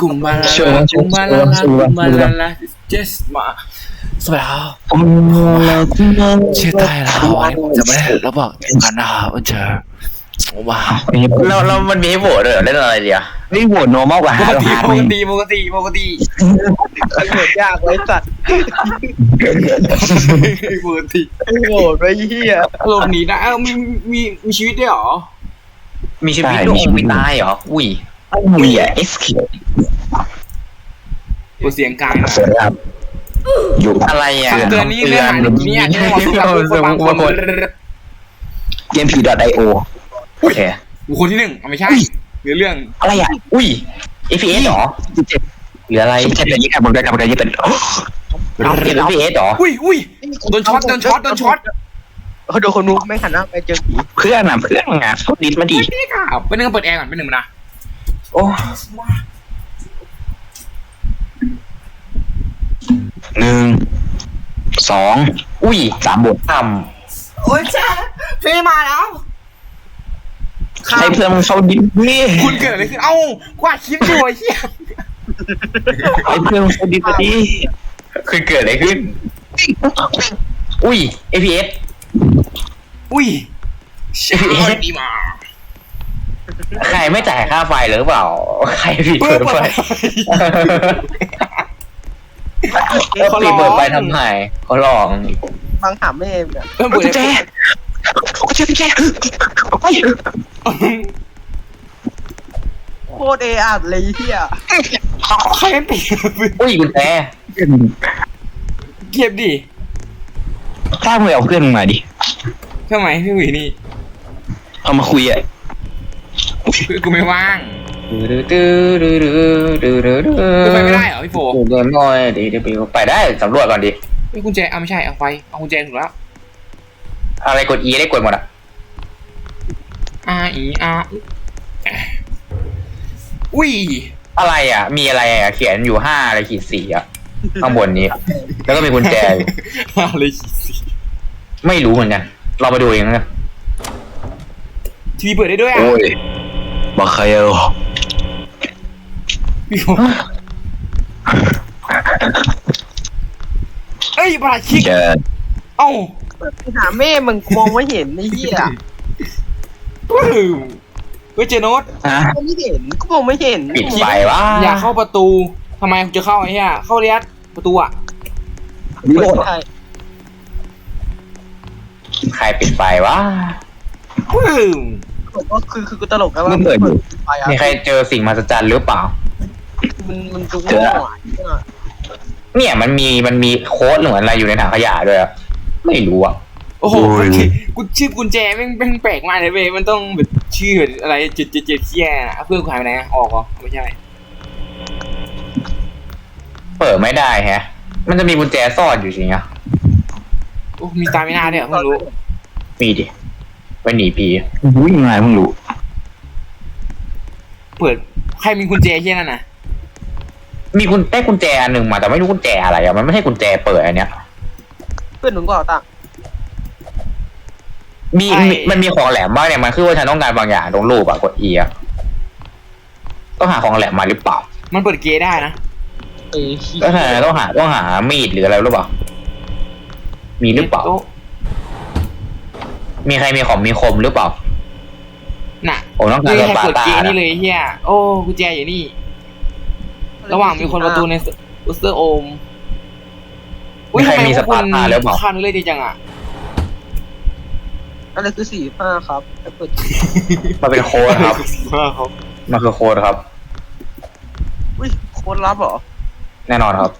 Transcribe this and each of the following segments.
กุมมาลาช่วยลานะช่กุวยมมาช่วยลานะลาช่วยนะกุมมาลาลา just มาสวัสดีครับชื่อไต้แล้ววันนี้ผมจะไม่ได้แล้วบอกกันนะครับวันเจอว้าวเราเรามันมีให้โหวตด้วยเหรอเล่นอะไรเดียวนี่โหวตโนมากกว่าปหากติหาปไม่กติปกติปกติโหดยากไว้สัตว์ปกติโหดไว้เหี้ยหลบหนีได้เอ้ามีมีมีชีวิตด้วยเหรอมีชีวิตด้วยโอ้ไม่ตายเหรออุ้ย มีอะเอสคิกดเสียงกลางนะสวัสดีครับอยู่อะไรอะเตือนนี้เรื่องอาหารนี้อาจจะไม่เหมาะสำหรับผู้คนบางคนเกมพีดอทไอโอโอเคบุคคลที่หนึ่งเอาไม่ใช่หรือเรื่องอะไรอะอุ้ย FPS เหรอสิบเจ็ดหรืออะไรสิบเจ็ดอย่างนี้ครับผมได้ครับผมได้ยี่เป็นเอาเก็บ FPS เหรออุ้ยอุ้ยโดนช็อตโดนช็อตโดนช็อตเขาโดนคนนู้นไม่หันหน้าไปเจอผีเพื่อนอะเพื่อนงานพูดดิสมาดีนี่ครับเป็นหนึ่งเปิดแอร์ก่อนเป็นหนึ่งนะ โอ้หนึ่งสองอุ้ยสามบทต่โอ้ยจ้าพี่มาแล้วให้เพื่อนมันเข้าดิสนี่คุณเกิดอะไรขึ้นเอ้ากวาดคลิปอยู่ไอ้เหี้ยให้เพื่อนมันเข้าดิสมาดีำคือเกิดอะไรขึ้น อุ้ย FPS อุ้ย เชี่ยดีมา ใครไม่จ่ายค่าไฟหรือเปล่า ใครผิดเปิเปิดดเปิไฟดเขาปิดเปิดไฟทำไมเขาลองบางถามไม่เองเนี่ยเปิดกุญแจเปิดกุญแจกุญแจไปโคตรเออาดเลยเหี้ยใครมันปิดอุ้ยกุญแจเก็บดิถ้ามึงเอาเพื่อนมึงมาดิทำไมพี่หวีนี่ เอามาคุยอะคือ กูไม่ว่างดื้อดื้อดื้อดื้อดื้อดื้อดื้อกูไปไม่ได้เหรอพี่โฟเดินหน่อยเดี๋ยวเดี๋ยวไปไปได้สำรวจก่อนดิไอ้กุญแจเอาไม่ใช่เอาไฟเอากุญแจถูกแล้วอะไรกด E ได้กดหมดอะ R E R อุ้ยอะไรอะ มีอะไรอะ เขียนอยู่ห้าอะไรขีดสี่อะ ข้างบนนี้ แล้วก็มีกุญแจอยู่อะไรสิไม่รู้เหมือนกัน เราไปดูเองนะทีวีเปิดได้ด้วยอะ บอกใครเออพี่โฟเอ้ยประหลาดคิกแกเอ้าไปหาแม่มึงมองไม่เห็นไอ้เหี้ยปึ้มเฮ้ยเจโนตฮะก็ไม่เห็นก็มองไม่เห็นปิดไฟวะอยากเข้าประตูทำไมจะเข้าไอ้เหี้ยเข้าเรียดประตูอะวิโรเปิจดน์ใช่ใครปิดไฟวะปึ้ม ผมก็คือคือกูตลกนะว่ามึงเปิดอยู่ไฟอะมีใครเจอสิ่งมหัศจรรย์หรือเปล่า มันมันดูเจอโง่อะเนี่ยมันมีมันมีโค้ดหรืออะไรอยู่ในถังขยะด้วยอะไม่รู้อะโอ้โหกูชื่อกุญแจแม่งแม่งแปลกมากเลยเว้ยมันต้องแบบชื่ออะไรเจ็ดเจ็ดเจ็ดเที่ยเพื่อนกูหายไปไหนอะออกเหรอไม่ใช่เปิดไม่ได้แฮะ มันจะมีกุญแจซ่อนอยู่จริงอะโอ้มีตาไม่น่าเนี่ยเพิ่งรู้มีดิ ไปหนีผีรู้ยังไงมึงรู้เปิดใครมีกุญแจเที่ยนั่นน่ะมีกุญได้กุญแจอันหนึ่งมาแต่ไม่รู้กุญแจอะไรอะมันไม่ใช่กุญแจเปิดอันเนี้ยเพื่อนหนุ่มก็เอาตังค์ มีมีมันมีของแหลมบ้างเนี่ยมันคือว่าฉันต้องการบางอย่างตรงรูปอะกด E อะต้องหาของแหลมมาหรือเปล่ามันเปิดเกย์ได้นะเออเหี้ยก็หาต้องหาต้องหามีดหรืออะไรหรือเปล่ามีหรือเปล่าโต๊ะ มีใครมีของมีคมหรือเปล่า น่ะผมต้องการนี่สให้ปาเปิดตาเกย์นะนี่เลยเฮียโอ้กุญแจอยู่นี่ ระหว่างมีคนประตูในอุสเตอร์โอมมีใครมีสปาตาหรือเปล่าข้ามเลยดีจังอะอะไรคือสี่ห้าครับไอ้เปิดมันเป็นโค้ดครับ ครับมันคือโค้ดครับ อุ้ยโค้ดลับเหรอแน่นอนครับ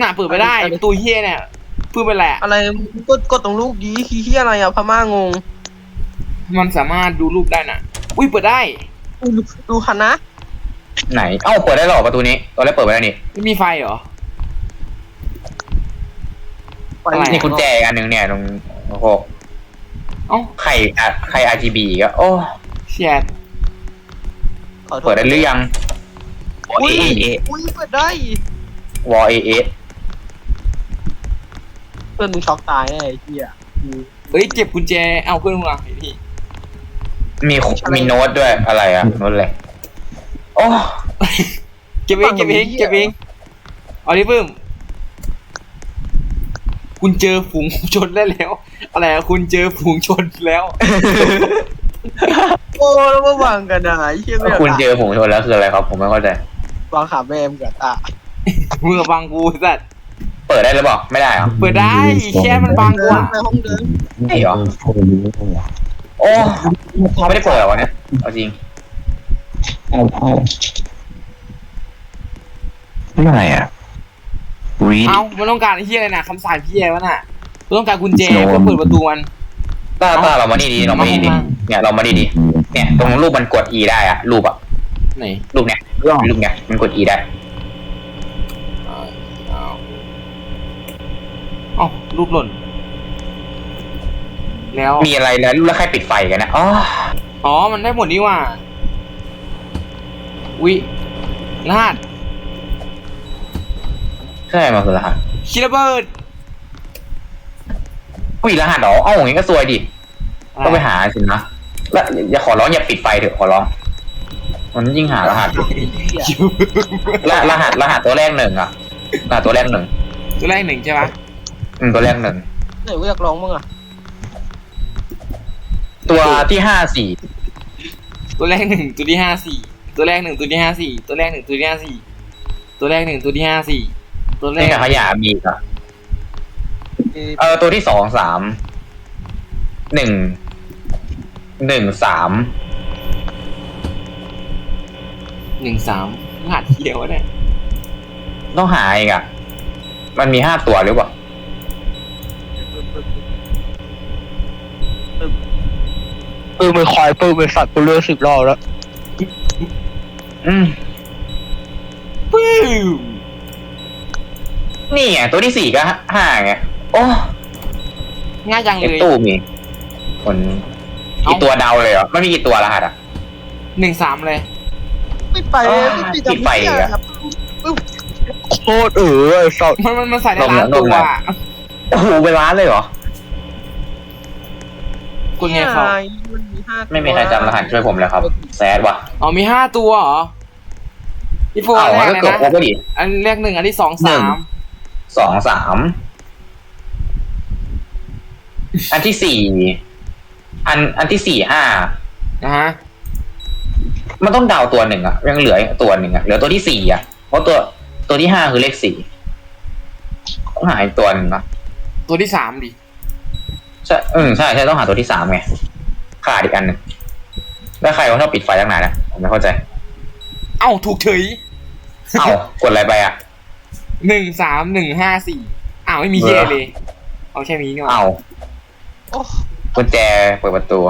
น่ะเปิดไม่ได้ประตูเฮียเนี่ย เพื่อเป็นแหละ อะไรกดกดตรงลูกดีคือเหี้ยอะไรอะพม่างง มันสามารถดูรูปได้น่ะ อุ้ยเปิดได้ดูดูคันนะไหน เอ้า เปิดได้หรอประตูนี้ตอนแรกเปิดไม่ได้นี่ ไม่มีไฟเหรอไปอะไร นี่กุญแจอีกอันหนึ่งเนี่ยตรงโอ้โหเอ้าใครอะใคร RGB ก็โอ้ เชียดขอโทษเปิดได้หรือยังอุ้ยเอะเอะอุ้ยเปิดได้ วอเอเอเพื่อนมึงช็อกตายแน่ไอ้เหี้ยเฮ้ยเก็บกุญแจ เอาเพื่อนมึงอะไอ้พี่มีมีโน้ตด้วยอะไรอะโน้ตอะไรอ้เก็บเองเก็บเองเก็บเองเอาดิเพิ่มคุณเจอฝูงชนได้แล้ว อะไรอะคุณเจอฝูงชนแล้ว โอ้แล้วมาวางกันนะไอ้เหี้ยไม่คุณเจอผงชนแล้วคืออะไรครับ ผมไม่เข้าใจวางขาแม่มกับตา มึงกับบังกูสัตว์ เปิดได้หรือเปล่าไม่ได้เหรอ เปิดได้แค่มันบังกูเดินอะไปห้องเดินไม่เหรอ โอ้เขาไม่ได้เปิดเหรอวะเนี่ยเอาจริงเอาเอานี่อะไรอะ read เอ้ามันต้องการไอ้เฮียอะไรนะคำสั่งเฮียวะน่ะมันต้องการกุญแจเพื่อเปิดประตูมันต้าต้าเรามานี่ดีเรามานี่ดีเอามาเนี่ยเรามานี่ดี เนี่ย ตรงรูปมันกด E ได้อะรูปอะไหนรูปเนี่ยรูปเนี่ยมันกด E ได้ อ้ารูปหล่น แล้วมีอะไรแล้วรูปแล้วใครปิดไฟกันนะอ๋ออ๋อมันได้หมดนี่ว่าวิรหัสใช่มาคือรหัสคิดระเบิดอุ้ยรหัสเหรอเอ้าอย่างงี้ก็ซวยดิต้องไปหาสินะแล้วอย่าขอร้องอย่าปิดไฟเถอะขอร้องมันยิ่งหารหัสอยู่รรหัสรหัสตัวแรกหนึ่งอะรหัสตัวแรกหนึ่งตัวแรกหนึ่งใช่ปะ อืมตัวแรกหนึ่ง ไหนกูอยากลองบ้างอะตัวที่ห้าสี่ตัวแรกหนึ่งตัวที่ห้าสี่ตัวแรกหนึ่งตัวที่ห้าสี่ตัวแรกหนึ่งตัวที่ห้าสี่ตัวแรกหนึ่งตัวที่ห้าสี่ตัวแรนี่กกับขยะมีอีกอะเออตัวที่สองสามหนึ่งหนึ่งสามหนึ่งสามรหัสเดียวเนี่ยต้องหาอีกอะมันมีห้าตัวหรือเปล่า ปืนมือคอยปืนมือสัตว์กูเลือกสิบรอบแล้วอืมปื้มนี่ไงตัวที่สี่ก็ห้าไงโอ้ง่ายจังไอเลยตู้มีคนเอ้ากี่ตัวเดาเลยเหรอมันมีกี่ตัวรหัสอะ หนึ่งสามเลยปิดไฟอ๋อไม่ปิดปิดไฟอีกอะครับโคตรเออไอ้สัตว์มันมันมันใส่ได้ลงล้านลตังวหน่อยอะโอ้โหเป็นล้านเลยเหรอ คุณไงเขามันมีห้าตัวไม่มีใครจำรหัสช่วยผมเลยครับ แซดว่ะอ๋อมีห้าตัวเหรอพี่โฟอ้าวอันมันแรก็กเลยเกิดนะโอ้ก็ดิอันแรกหนึ่งอันที่สองหนึ่สางมสองสามอันที่สี่อันอันที่สี่ห้านะฮะมันต้องเดาตัวหนึ่งอะยังเหลืออีกตัวหนึ่งอะเหลือตัวที่สี่อะเพราะตัวตัวที่ห้าคือเลขสี่ต้องหาอีกตัวหนึ่งนะตัวที่สามดิ ใช่เออใช่ใช่ต้องหาตัวที่สามไงขาดอีกอันหนึ่งแล้วใครว่าชอบปิดไฟตั้งนานนะผมไม่เข้าใจ เอ้าถูกเฉยเอ้ากดอะไรไปอะหนึ่งสามหนึ่งห้าสี่อ้าวไม่มีเฮียเลย เอาแค่นี้นี่หว่าเอ้าโอ้กุญแจเปิดประตู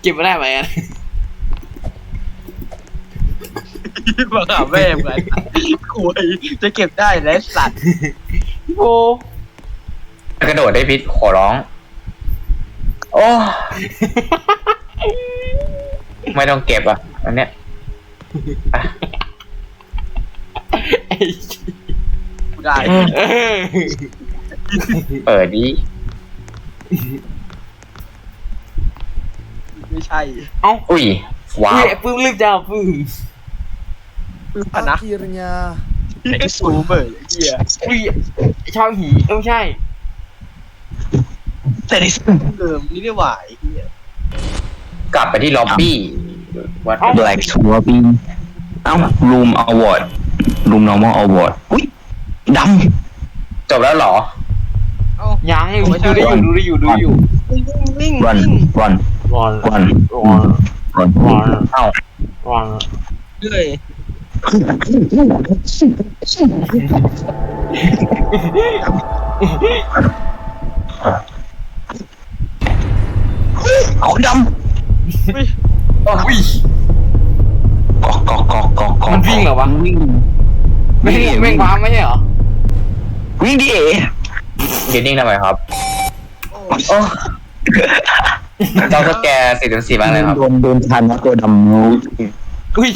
เก็บไม่ได้ไหมอะ วางขาแม่มกันคุยจะเก็บได้แล้วสัตว์พี่โฟกระโดดได้พิษขอร้อง โอ้ไม่ต้องเก็บอะ อันเนี้ยอะไอ้ได้เออเปิดดีไม่ใช่ เอ้าอุ้ย ว้าอุ้วยปื้มลืมจะเอาปื้มคื อพนัก Akhirnya ไอ้สูเบอร์ไอ้เหี้ยอุ้ยชอบหีเออไม่ใช่ แต่ในเดิมนี่ได้หว่าไอ้เหี้ยกลับไปที่ล็อบบี้วัดเอ้า Black Swapping เอ้า Room Award Room Normal Award อุ้ยดจบแล้วเหรอ เอ้ายังอยู่ดูได้อยู่ดูได้อยู่ดูได้อยู่วิ่งวิ่งำ Run วิ่ง Run รอน Run รอน Run รอนเอ้ารอน เรื่อย คนดวิ่งอุ้ยำกอกกอกกอกกอกกอกมันวิ่งเหรอวะวิ่งแม่งแม่งว้าไม่ใช่เหรอวิ่งดิเอ๋ยืนนิ่งทำไมครับโอ้โอ้เจ้าสแกร์สี่สี่บ้างเลยครับโดนโดนทันนะตัวดำอุ้ย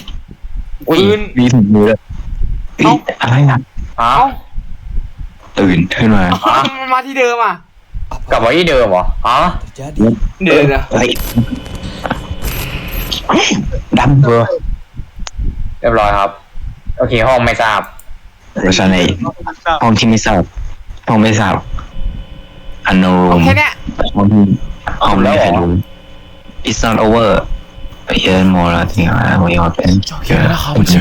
อุ้ยปืน มีถุงมือเลยเอ้าอะไรนะอ้าเอ้าวตื่นขึ้นมามันมาที่เดิมอะ กลับมาที่เดิมเหรออ๋อเดี๋ยวนะเฮ้ยดำเบอร์เรียบร้อยครับ โอเค ห้องไม่ทราบเพราะฉะนั้นห้องที่ไม่ทราบห้องไม่ทราบอันโนแค่เนี้ยห้องที่ห้องไม่มีใครรู้ It's not over Here more I think I will open โอเคแล้วครับเจ